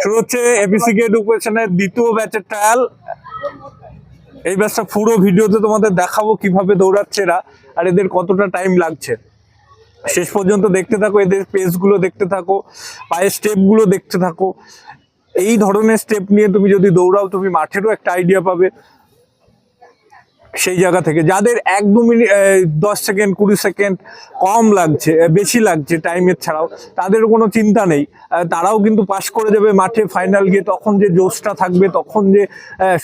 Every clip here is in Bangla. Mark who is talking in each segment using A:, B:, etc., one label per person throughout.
A: শুরু হচ্ছে এপিসি গেট দ্বিতীয় ব্যাচের ট্রায়াল এই ব্যাচটা পুরো ভিডিওতে তোমাদের দেখাবো কীভাবে দৌড়াচ্ছে এরা আর এদের কতটা টাইম লাগছে। শেষ পর্যন্ত দেখতে থাকো, এদের পেসগুলো দেখতে থাকো, পায়ের স্টেপগুলো দেখতে থাকো। এই ধরনের স্টেপ নিয়ে তুমি যদি দৌড়াও, তুমি মাঠেরও একটা আইডিয়া পাবে। সেই জায়গা থেকে, যাদের এক দু মিনিট দশ সেকেন্ড, কুড়ি সেকেন্ড কম লাগছে বেশি লাগছে টাইমের ছাড়াও তাদের কোনো চিন্তা নেই। তারাও কিন্তু পাশ করে যাবে মাঠে ফাইনাল গিয়ে, তখন যে জোশটা থাকবে, তখন যে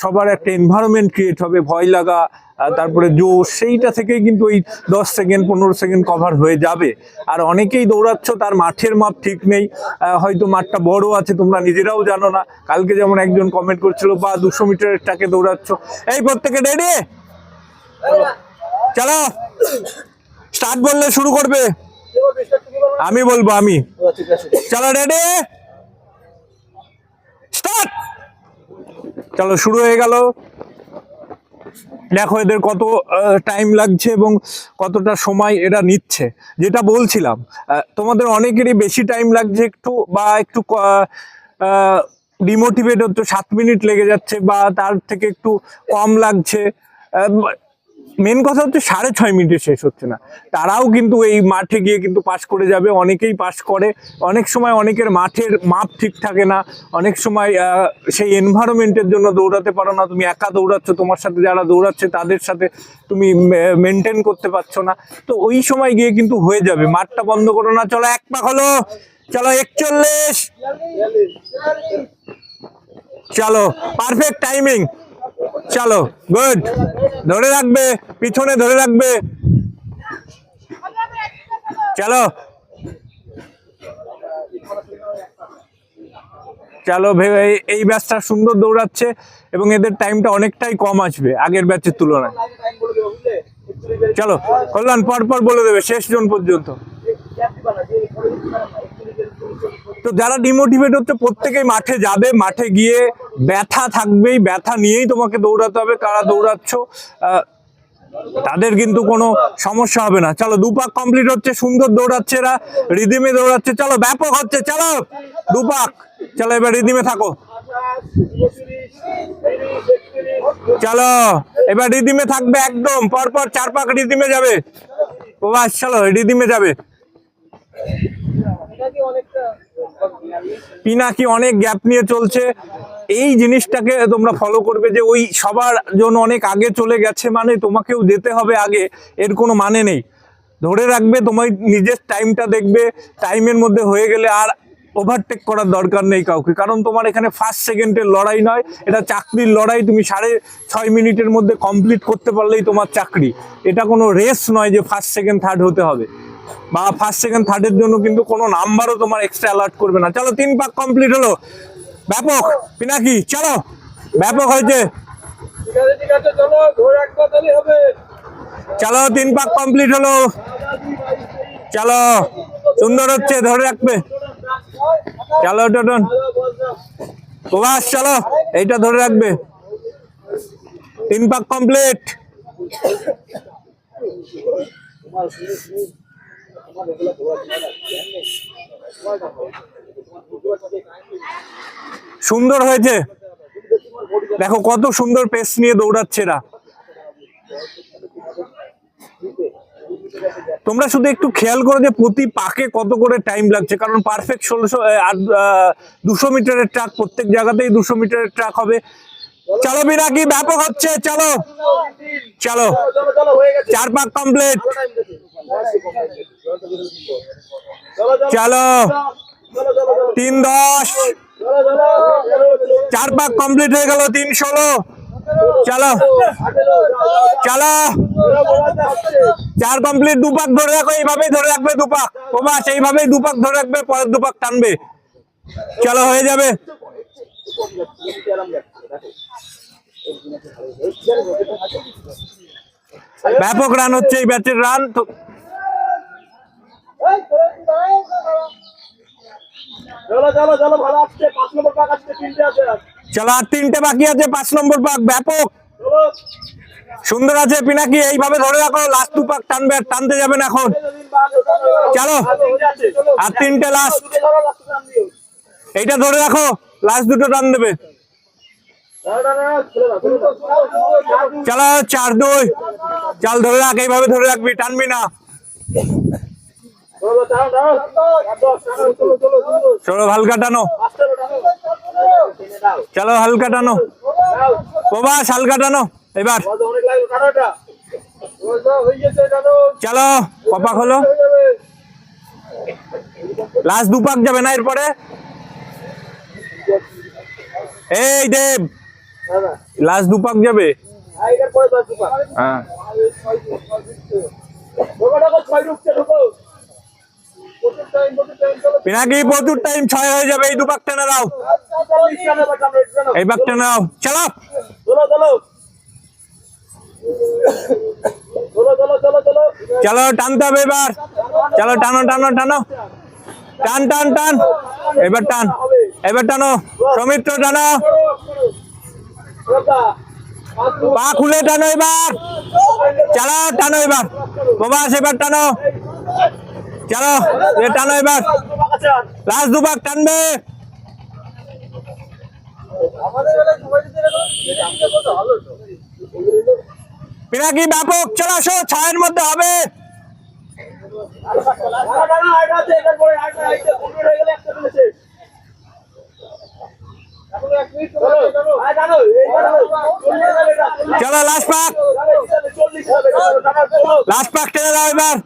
A: সবার একটা এনভায়রনমেন্ট ক্রিয়েট হবে, ভয় লাগা তারপরে জোশ, সেইটা থেকেই কিন্তু ওই দশ সেকেন্ড, পনেরো সেকেন্ড কভার হয়ে যাবে। আর অনেকেই দৌড়াচ্ছ, তার মাঠের মাপ ঠিক নেই হয়তো মাঠটা বড় আছে, তোমরা নিজেরাও জানো না। কালকে যেমন একজন কমেন্ট করছিল বা দুশো মিটারের টাকে দৌড়াচ্ছ। এই প্রত্যেকে রেডি চলো। স্টার্ট বললে শুরু করবে। আমি বলব, আমি। চলো রেডি স্টার্ট! চলো, শুরু হয়ে গেল। দেখো, এদের কত টাইম লাগছে এবং কতটা সময় এরা নিচ্ছে। যেটা বলছিলাম তোমাদের অনেকেরই বেশি টাইম লাগছে একটু বা একটু ডিমোটিভেট হচ্ছে, সাত মিনিট লেগে যাচ্ছে বা তার থেকে একটু কম লাগছে। মেন কথা হচ্ছে সাড়ে ছয় মিনিটে শেষ হচ্ছে না। তারাও কিন্তু এই মাঠে গিয়ে কিন্তু পাশ করে যাবে, অনেকেই পাশ করে। অনেক সময় অনেকের মাঠের মাপ ঠিক থাকে না। অনেক সময় সেই এনভায়রনমেন্টের জন্য দৌড়াতে পারো না। তুমি একা দৌড়াচ্ছ, তোমার সাথে যারা দৌড়াচ্ছে, তাদের সাথে তুমি মেনটেন করতে পারছ না। তো ওই সময় গিয়ে কিন্তু হয়ে যাবে। মাঠটা বন্ধ করো না। চলো এক পাক হলো চলো একচল্লিশ। চলো পারফেক্ট টাইমিং চলো, গুড। ধরে রাখবে, পিছনে ধরে রাখবে। চলো। চলো এই- ব্যাচটা সুন্দর দৌড়াচ্ছে এবং এদের টাইমটা অনেকটাই কম আসবে আগের ব্যাচের তুলনায়। চলো, কল্যাণ পর পর বলে দেবে, শেষ জন পর্যন্ত। তো যারা ডিমোটিভেট হচ্ছে, প্রত্যেকেই মাঠে যাবে, মাঠে গিয়ে ব্যথা থাকবেই, ব্যথা নিয়েই তোমাকে দৌড়াতে হবে, কারা দৌড়াচ্ছ তাদের কিন্তু কোনো সমস্যা হবে না। চলো, দুপাক কমপ্লিট হচ্ছে, সুন্দর দৌড়াচ্ছে এরা, রিদিমে দৌড়াচ্ছে, চলো, ব্যাপক হচ্ছে, চলো, দুপাক। চলো, এবার রিদিমে থাকো। চলো, এবার রিদিমে থাকবে একদম, পরপর চার পাক রিদিমে যাবে। ও বাস চলো, রিদিমে যাবে। পিনাকি অনেক গ্যাপ নিয়ে চলছে। এই জিনিসটাকে তোমরা ফলো করবে যে ওই সবার জন্য অনেক আগে চলে গেছে মানে তোমাকেও যেতে হবে আগে, এর কোনো মানে নেই। ধরে রাখবে, তোমার নিজের টাইমটা দেখবে টাইমের মধ্যে হয়ে গেলে আর ওভারটেক করার দরকার নেই কাউকে। কারণ তোমার এখানে ফার্স্ট সেকেন্ডের লড়াই নয়, এটা চাকরির লড়াই, তুমি সাড়ে ছয় মিনিটের মধ্যে কমপ্লিট করতে পারলেই তোমার চাকরি। এটা কোনো রেস নয় যে ফার্স্ট সেকেন্ড থার্ড হতে হবে। বা ফার্স্ট সেকেন্ড থার্ডের জন্য কিন্তু কোনো নাম্বারও তোমার এক্সট্রা অ্যালার্ট করবে না। চলো, তিন পাক কমপ্লিট হলো। ব্যাপক, পিনাকি, চলো। ব্যাপক হয়েছে।
B: চলো,
A: তিন পাক কমপ্লিট হলো। চলো, সুন্দর হচ্ছে, ধরে রাখবে। চলো, টোটন। প্রভাস চলো, এইটা ধরে রাখবে। তিন পাক কমপ্লিট সুন্দর হয়েছে। দেখো কত সুন্দর পেস নিয়ে দৌড়াচ্ছে এরা। তোমরা শুধু একটু খেয়াল করো যে প্রতি পাকে কত করে টাইম লাগছে, কারণ পারফেক্ট ষোলোশো দুশো মিটারের ট্রাক প্রত্যেক জায়গাতেই দুশো মিটারের ট্রাক হবে। চলো বিরাকি, ব্যাপক হচ্ছে, চলো। চলো। চার পাক কমপ্লিট
B: চলো।
A: তিন দশ। চার পাক কমপ্লিট হয়ে গেল, তিন ষোলো। চলো। চলো। চার কমপ্লিট দুপাক ধরে রাখো, এইভাবেই ধরে রাখবে দুপাক প্রবাস এইভাবেই দুপাক ধরে রাখবে, পরের দুপাক টানবে। চলো, হয়ে যাবে। ব্যাপক রান হচ্ছে এই ব্যাচের রান তো
B: চলো চলো চলো ভালো আসছে পাঁচ নম্বর পাক আসছে তিনটে আছে
A: চলো আর তিনটে বাকি আছে পাঁচ নম্বর পাক ব্যাপক সুন্দর আছে পিনাকি এইভাবে ধরে রাখো লাস্ট দু পাক টানবে টানতে যাবেন এখন চলো। আর তিনটে।
B: চলো
A: এইটা ধরে রাখো লাস্ট দুটো টান দেবে। চলো চার দুই চাল ধরে রাখ এইভাবে ধরে রাখবি টানবি না
B: চলো,
A: হালকা টানো চলো হালকা টানো। প্রবাস হালকা টানো এবার। চলো কপা খোলো
B: হয়ে যাবে।
A: লাস্ট দুপাক যাবে না এরপরে এই দেব। লাস্ট দুপাক যাবে। হ্যাঁ পিনাকি প্রচুর টাইম ছয় হয়ে যাবে এই দুপাক টেনে দাও। এই পাক টেনে দাও চলো
B: চলো,
A: টানতে হবে এবার। চলো টানো টানো টানো। টান টান টান। এবার টান। এবার টানো। সমিত্র টানো। পা খুলে টানো এবার। চলো টানো এবার। প্রবাস এবার টানো। চলো এ টানো এবার। লাস্ট দুপাক টানবে। পিনাকি ব্যাপক চলো আসো ছায়ের মধ্যে হবে
B: টানো। টানো, টানো।
A: চলো লাস্ট পাক
B: টানো, টানো, টানো।
A: লাস্ট পাক টেনে দাও এবার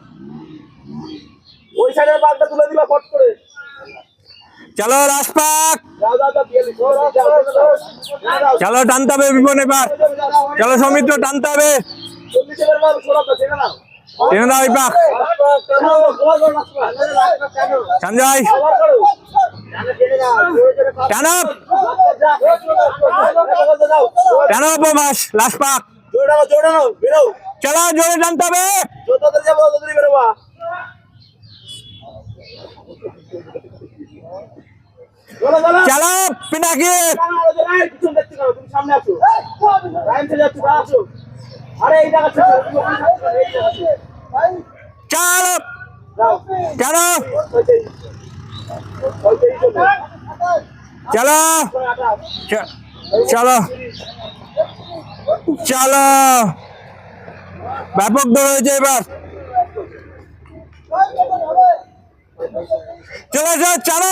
B: ওই সাইডের বালটা তুলে দিবা ফট করে।
A: চলো লাস্ট পাক
B: যাও যাও যাও বিয়াল্লিশ যাও যাও যাও যাও যাও।
A: চলো টানতে হবে বিপন এবার। চলো সৌমিত্র টানতে হবে। টেনে দাও।
B: টানো।
A: সঞ্জয়।
B: টানো,
A: লাস্ট পাক। চলো জোরে টানতে হবে
B: যত তাড়াতাড়ি যাব, তত তাড়াতাড়ি বেরোবা। চলো, চলো।
A: চলো পিনাকি
B: টানো, আরও জোরে, এই, পিছন দেখতে পারো, তুমি সামনে চলে ছিল।
A: চলো। চলো
B: চলো।
A: চলো চলো ব্যাপক দৌড় হয়েছে এবার চলো
B: যা এই,